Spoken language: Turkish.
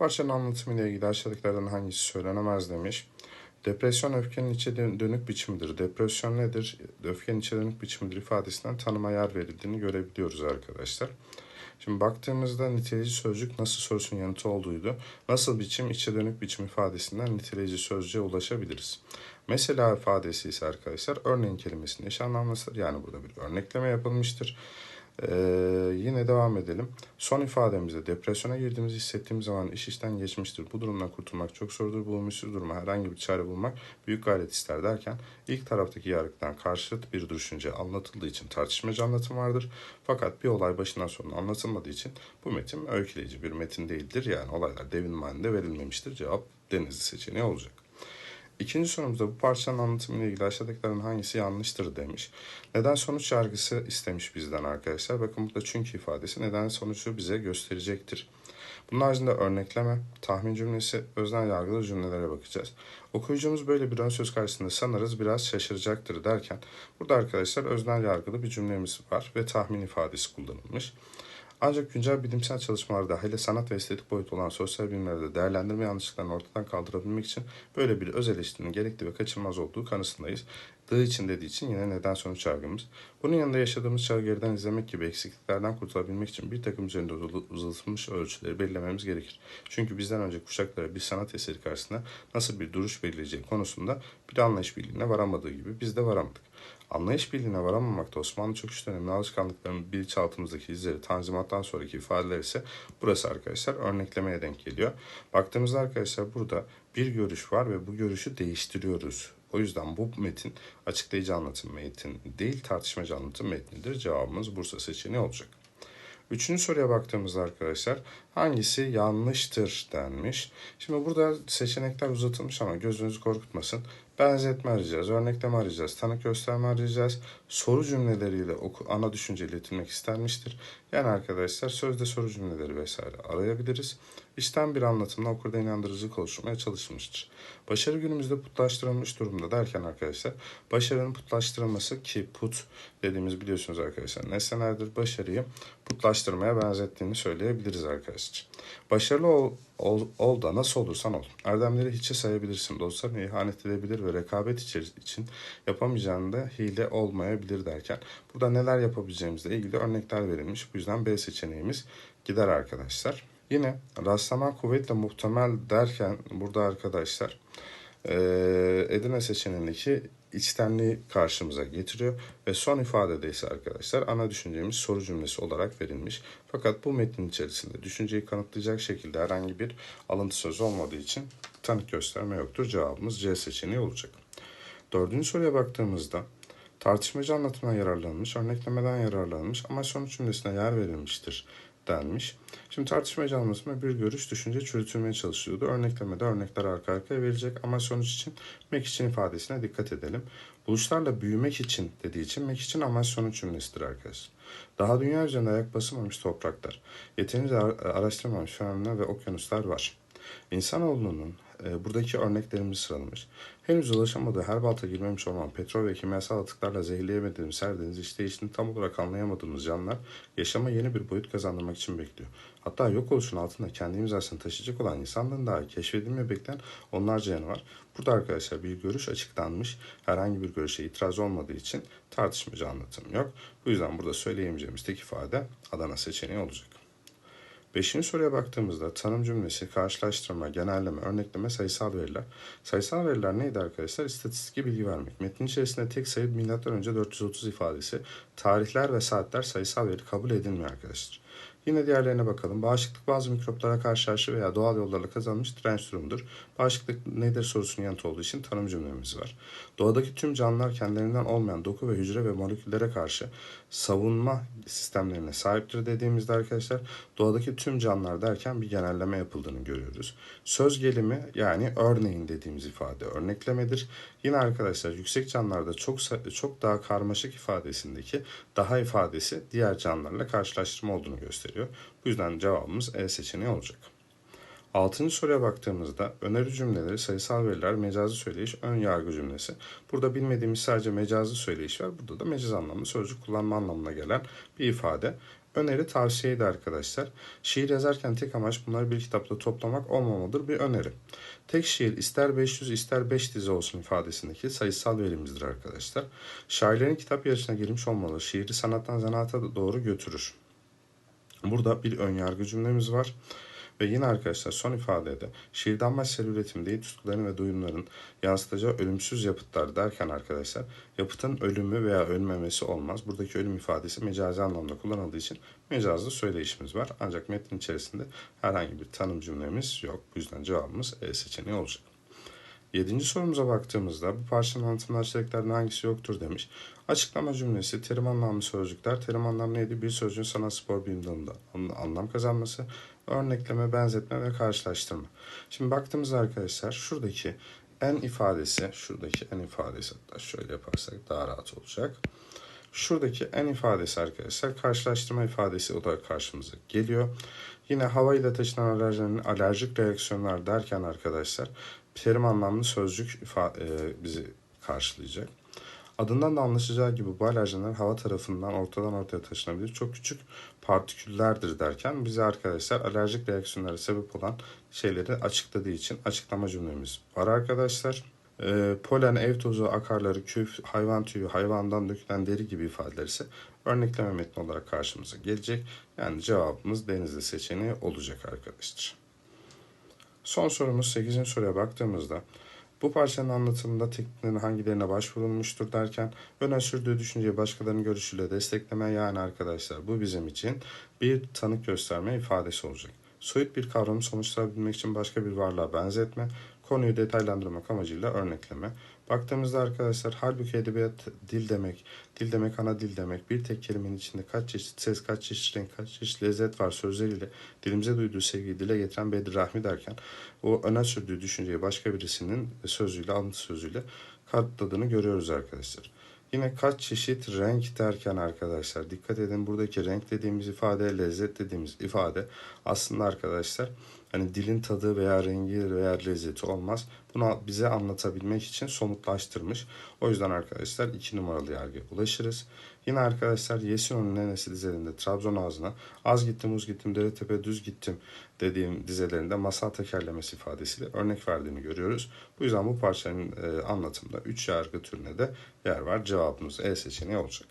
Parçanın anlatımıyla ilgili aşağıdakilerden hangisi söylenemez demiş. Depresyon öfkenin içe dön- dönük biçimidir. Depresyon nedir? Öfkenin içe dönük biçimidir ifadesinden tanıma yer verildiğini görebiliyoruz arkadaşlar. Şimdi baktığımızda niteleyici sözcük nasıl sorusunun yanıtı olduğuydu. Nasıl biçim, içe dönük biçim ifadesinden niteleyici sözcüğe ulaşabiliriz. Mesela ifadesi ise arkadaşlar örneğin kelimesinin eş anlamlısıdır. Yani burada bir örnekleme yapılmıştır. Ee, yine devam edelim. Son ifademizde depresyona girdiğimizi hissettiğimiz zaman iş işten geçmiştir. Bu durumdan kurtulmak çok zordur. Bulunmuştur duruma herhangi bir çare bulmak büyük gayret ister derken ilk taraftaki yargıdan karşıt bir düşünce anlatıldığı için tartışmacı anlatım vardır. Fakat bir olay başından sonuna anlatılmadığı için bu metin öyküleyici bir metin değildir. Yani olaylar devin halinde verilmemiştir. Cevap denizli seçeneği olacak. İkinci sorumuzda bu parçanın anlatımıyla ilgili aşağıdakilerin hangisi yanlıştır demiş. Neden sonuç yargısı istemiş bizden arkadaşlar. Bakın burada çünkü ifadesi neden sonucu bize gösterecektir. Bunun haricinde örnekleme, tahmin cümlesi, öznel yargılı cümlelere bakacağız. Okuyucumuz böyle bir ön söz karşısında sanırız biraz şaşıracaktır derken burada arkadaşlar öznel yargılı bir cümlemiz var ve tahmin ifadesi kullanılmış. Ancak güncel bilimsel çalışmalarda hele sanat ve estetik boyutu olan sosyal bilimlerde değerlendirme yanlışlıklarını ortadan kaldırabilmek için böyle bir öz eleştirinin gerekli ve kaçınılmaz olduğu kanısındayız. Dığı için dediği için yine neden sonuç yargımız. Bunun yanında yaşadığımız çağı geriden izlemek gibi eksikliklerden kurtulabilmek için bir takım üzerinde uzatılmış ölçüleri belirlememiz gerekir. Çünkü bizden önce kuşaklara bir sanat eseri karşısında nasıl bir duruş belirleyeceği konusunda bir anlayış birliğine varamadığı gibi biz de varamadık. Anlayış birliğine varamamakta Osmanlı çöküş döneminde alışkanlıkların bilinçaltımızdaki izleri tanzimattan sonraki ifadeler ise burası arkadaşlar örneklemeye denk geliyor. Baktığımızda arkadaşlar burada bir görüş var ve bu görüşü değiştiriyoruz. O yüzden bu metin açıklayıcı anlatım metni değil tartışmacı anlatım metnidir. Cevabımız Bursa seçeneği olacak. Üçüncü soruya baktığımızda arkadaşlar hangisi yanlıştır denmiş. Şimdi burada seçenekler uzatılmış ama gözünüzü korkutmasın. Benzetme arayacağız, örnekleme arayacağız, tanık gösterme arayacağız. Soru cümleleriyle oku, ana düşünce iletilmek istenmiştir. Yani arkadaşlar sözde soru cümleleri vesaire arayabiliriz. İşten bir anlatımla okurda inandırıcılık oluşturmaya çalışılmıştır. Başarı günümüzde putlaştırılmış durumda derken arkadaşlar başarının putlaştırılması ki put dediğimiz biliyorsunuz arkadaşlar nesnelerdir. Başarıyı putlaştırmaya benzettiğini söyleyebiliriz arkadaşlar. Başarılı ol, ol, ol da nasıl olursan ol. Erdemleri hiçe sayabilirsin. Dostlarına ihanet edebilir ve rekabet için yapamayacağını da hile olmayabilir derken burada neler yapabileceğimizle ilgili örnekler verilmiş. Bu yüzden B seçeneğimiz gider arkadaşlar. Yine rastlama kuvvetle muhtemel derken burada arkadaşlar Edirne seçeneğindeki içtenliği karşımıza getiriyor ve son ifadede ise arkadaşlar ana düşüncemiz soru cümlesi olarak verilmiş. Fakat bu metnin içerisinde düşünceyi kanıtlayacak şekilde herhangi bir alıntı sözü olmadığı için tanık gösterme yoktur. Cevabımız C seçeneği olacak. Dördüncü soruya baktığımızda tartışmacı anlatımdan yararlanmış, örneklemeden yararlanmış ama sonuç cümlesine yer verilmiştir denmiş. Şimdi tartışmacı anlatımda bir görüş düşünce çürütülmeye çalışıyordu. Örneklemede örnekler arka arkaya verilecek ama sonuç için mek için ifadesine dikkat edelim. Buluşlarla büyümek için dediği için mek için amaç sonuç cümlesidir arkadaşlar. Daha dünya üzerinde ayak basılmamış topraklar, yeterince araştırılmamış fenomenler ve okyanuslar var. İnsanoğlunun e, buradaki örneklerimizi sıralamış. Henüz ulaşamadığı her balta girmemiş olan petrol ve kimyasal atıklarla zehirleyemediğimiz her deniz işleyişini tam olarak anlayamadığımız canlılar yaşama yeni bir boyut kazandırmak için bekliyor. Hatta yok oluşun altında kendi imzasını taşıyacak olan insanlığın dahi keşfedilmeyi bekleyen onlarca yanı var. Burada arkadaşlar bir görüş açıklanmış. Herhangi bir görüşe itiraz olmadığı için tartışmacı anlatım yok. Bu yüzden burada söyleyemeyeceğimiz tek ifade Adana seçeneği olacak. Beşinci soruya baktığımızda tanım cümlesi, karşılaştırma, genelleme, örnekleme, sayısal veriler. Sayısal veriler neydi arkadaşlar? İstatistik bilgi vermek. Metnin içerisinde tek sayı önce 430 ifadesi, tarihler ve saatler sayısal veri kabul edilmiyor arkadaşlar. Yine diğerlerine bakalım. Bağışıklık bazı mikroplara karşı aşı veya doğal yollarla kazanmış direnç durumudur. Bağışıklık nedir sorusunun yanıtı olduğu için tanım cümlemiz var. Doğadaki tüm canlılar kendilerinden olmayan doku ve hücre ve moleküllere karşı savunma sistemlerine sahiptir dediğimizde arkadaşlar doğadaki tüm canlılar derken bir genelleme yapıldığını görüyoruz. Söz gelimi yani örneğin dediğimiz ifade örneklemedir. Yine arkadaşlar yüksek canlılarda çok çok daha karmaşık ifadesindeki daha ifadesi diğer canlılarla karşılaştırma olduğunu gösteriyor. Bu yüzden cevabımız E seçeneği olacak. Altıncı soruya baktığımızda öneri cümleleri, sayısal veriler, mecazi söyleyiş, ön yargı cümlesi. Burada bilmediğimiz sadece mecazi söyleyiş var. Burada da mecaz anlamlı sözcük kullanma anlamına gelen bir ifade. Öneri tavsiyeydi arkadaşlar. Şiir yazarken tek amaç bunları bir kitapta toplamak olmamalıdır bir öneri. Tek şiir ister 500 ister 5 dizi olsun ifadesindeki sayısal verimizdir arkadaşlar. Şairlerin kitap yarışına girmiş olmalı. Şiiri sanattan zanaata doğru götürür. Burada bir önyargı cümlemiz var. Ve yine arkadaşlar son ifadede şiirden amaç üretim değil tutkuların ve duyumların yansıtacağı ölümsüz yapıtlar derken arkadaşlar yapıtın ölümü veya ölmemesi olmaz. Buradaki ölüm ifadesi mecazi anlamda kullanıldığı için mecazlı söyleyişimiz var. Ancak metnin içerisinde herhangi bir tanım cümlemiz yok. Bu yüzden cevabımız E seçeneği olacak. Yedinci sorumuza baktığımızda bu parçanın anlatımlı içeriklerden hangisi yoktur demiş. Açıklama cümlesi terim anlamlı sözcükler. Terim anlam neydi? Bir sözcüğün sanat spor bilim dalında anlam kazanması, örnekleme, benzetme ve karşılaştırma. Şimdi baktığımızda arkadaşlar şuradaki en ifadesi, şuradaki en ifadesi hatta şöyle yaparsak daha rahat olacak. Şuradaki en ifadesi arkadaşlar karşılaştırma ifadesi o da karşımıza geliyor. Yine hava ile taşınan alerjilerin alerjik reaksiyonlar derken arkadaşlar terim anlamlı sözcük ifa- e, bizi karşılayacak. Adından da anlaşılacağı gibi bu alerjenler hava tarafından ortadan ortaya taşınabilir. Çok küçük partiküllerdir derken bize arkadaşlar alerjik reaksiyonlara sebep olan şeyleri açıkladığı için açıklama cümlemiz var arkadaşlar. E, polen, ev tozu, akarları, küf, hayvan tüyü, hayvandan dökülen deri gibi ifadeler ise örnekleme metni olarak karşımıza gelecek. Yani cevabımız denizli seçeneği olacak arkadaşlar. Son sorumuz 8. soruya baktığımızda bu parçanın anlatımında tekniklerin hangilerine başvurulmuştur derken öne sürdüğü düşünceyi başkalarının görüşüyle destekleme yani arkadaşlar bu bizim için bir tanık gösterme ifadesi olacak. Soyut bir kavramı sonuçlayabilmek için başka bir varlığa benzetme, konuyu detaylandırmak amacıyla örnekleme. Baktığımızda arkadaşlar halbuki edebiyat dil demek, dil demek ana dil demek. Bir tek kelimenin içinde kaç çeşit ses, kaç çeşit renk, kaç çeşit lezzet var sözleriyle dilimize duyduğu sevgiyi dile getiren Bedir Rahmi derken o öne sürdüğü düşünceyi başka birisinin sözüyle, alıntı sözüyle katladığını görüyoruz arkadaşlar. Yine kaç çeşit renk derken arkadaşlar dikkat edin buradaki renk dediğimiz ifade, lezzet dediğimiz ifade aslında arkadaşlar hani dilin tadı veya rengi veya lezzeti olmaz. Bunu bize anlatabilmek için somutlaştırmış. O yüzden arkadaşlar iki numaralı yargıya ulaşırız. Yine arkadaşlar Yesinon'un nenesi dizelerinde Trabzon ağzına az gittim uz gittim dere tepe düz gittim dediğim dizelerinde masal tekerlemesi ifadesiyle örnek verdiğini görüyoruz. Bu yüzden bu parçanın e, anlatımında 3 yargı türüne de yer var. Cevabımız E seçeneği olacak.